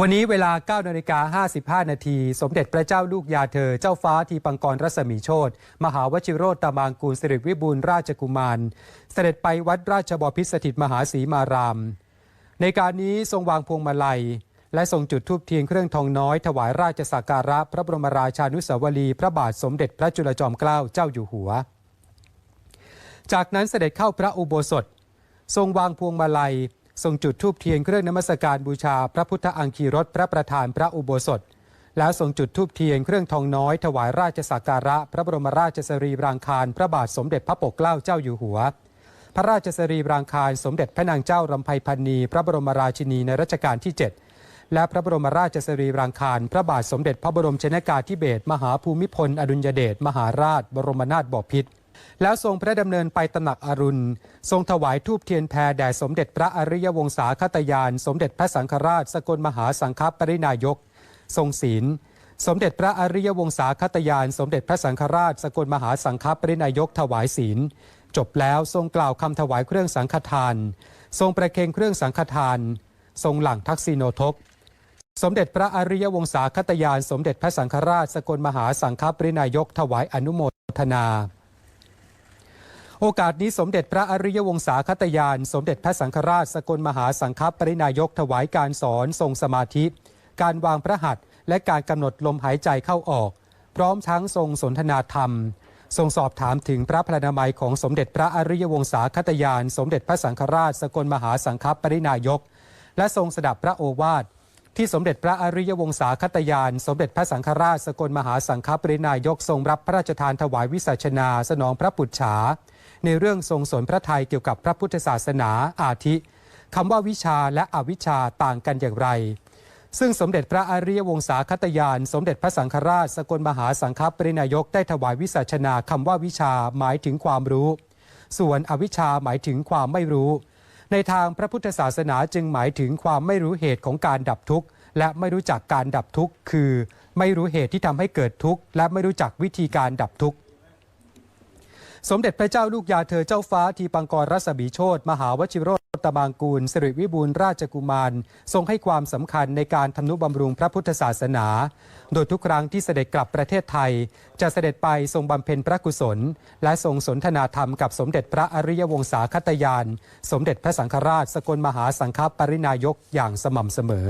วันนี้เวลา 9 นาฬิกา 55 นาที สมเด็จพระเจ้าลูกยาเธอ เจ้าฟ้าทีปังกรรัศมีโชตมหาวชิโรตามางกูลสิริวิบูลราชกุมาร เสด็จไปวัดราชบพิตรสถิตมหาศรีมาราม ในการนี้ทรงวางพวงมาลัย และทรงจุดธูปเทียนเครื่องทองน้อย ถวายราชสักการะ พระบรมราชานุสาวรีย์พระบาทสมเด็จพระจุลจอมเกล้าเจ้าอยู่หัว จากนั้นเสด็จเข้าพระอุโบสถ ทรงวางพวงมาลัย ทรงจุดธูปเทียนเครื่องนมัสการบูชาพระพุทธอังคีรสพระประธานพระอุโบสถ แล้วทรงจุดธูปเทียนเครื่องทองน้อยถวายราชสักการะ พระบรมราชสรีรางคาร พระบาทสมเด็จพระปกเกล้าเจ้าอยู่หัว พระราชสรีรางคารสมเด็จพระนางเจ้ารำไพพันนีพระบรมราชินีในรัชกาลที่ 7 และพระบรมราชสรีรางคารพระบาทสมเด็จพระบรมชนกาธิเบศรมหาภูมิพล อดุลยเดชมหาราช บรมนาถบพิตร แล้วทรงพระดำเนินไปตำหนักอรุณ ทรงถวายทูปเทียนแพรแด่สมเด็จพระอริยวงศาคตยาน สมเด็จพระสังฆราช สกลมหาสังฆปรินายก ทรงศีล สมเด็จพระอริยวงศาคตยาน สมเด็จพระสังฆราช สกลมหาสังฆปรินายก ถวายศีล จบแล้วทรงกล่าวคำถวายเครื่องสังฆทาน ทรงประเคนเครื่องสังฆทาน ทรงหลั่งทักษิโนทกสมเด็จพระอริยวงศาคตยาน สมเด็จพระสังฆราช สกลมหาสังฆปรินายก ถวายอนุโมทนา โอกาสนี้สมเด็จพระอริยวงศาคตยาน สมเด็จพระสังฆราชสกลมหาสังฆปรินายกถวายการสอนทรงสมาธิ การวางพระหัตถ์และการกำหนดลมหายใจเข้าออก พร้อมทั้งทรงสนทนาธรรม ทรงสอบถามถึงพระพลานามัยของสมเด็จพระอริยวงศาคตยาน สมเด็จพระสังฆราชสกลมหาสังฆปรินายก และทรงสดับพระโอวาท ที่สมเด็จพระอริยวงศาคตยาน สมเด็จพระสังฆราชสกลมหาสังฆปรินายกทรงรับพระราชทานถวายวิสัชนาสนองพระปุจฉา ในเรื่องทรงสนพระไทยเกี่ยวกับพระพุทธศาสนาอาทิคำว่าวิชาและอวิชาต่างกันอย่างไร ซึ่งสมเด็จพระอริยวงศาคตยาน สมเด็จพระสังฆราชสกลมหาสังฆปรินายกได้ถวายวิสัชนาคำว่าวิชาหมายถึงความรู้ ส่วนอวิชาหมายถึงความไม่รู้ ในทางพระพุทธศาสนาจึงหมายถึงความไม่รู้เหตุของการดับทุกข์ และไม่รู้จักการดับทุกข์ คือ ไม่รู้เหตุที่ทำให้เกิดทุกข์ และไม่รู้จักวิธีการดับทุกข์ สมเด็จพระเจ้าลูกยาเธอเจ้าฟ้าทีปังกรรัศมีโชตมหาวชิโรตบางกูลสิริวิบูลราชกุมาร ทรงให้ความสำคัญในการทำนุบำรุงพระพุทธศาสนา โดยทุกครั้งที่เสด็จกลับประเทศไทย จะเสด็จไปทรงบำเพ็ญพระกุศล และทรงสนทนาธรรมกับสมเด็จพระอริยวงศาคตยาน สมเด็จพระสังฆราช สกลมหาสังฆปรินายกอย่างสม่ำเสมอ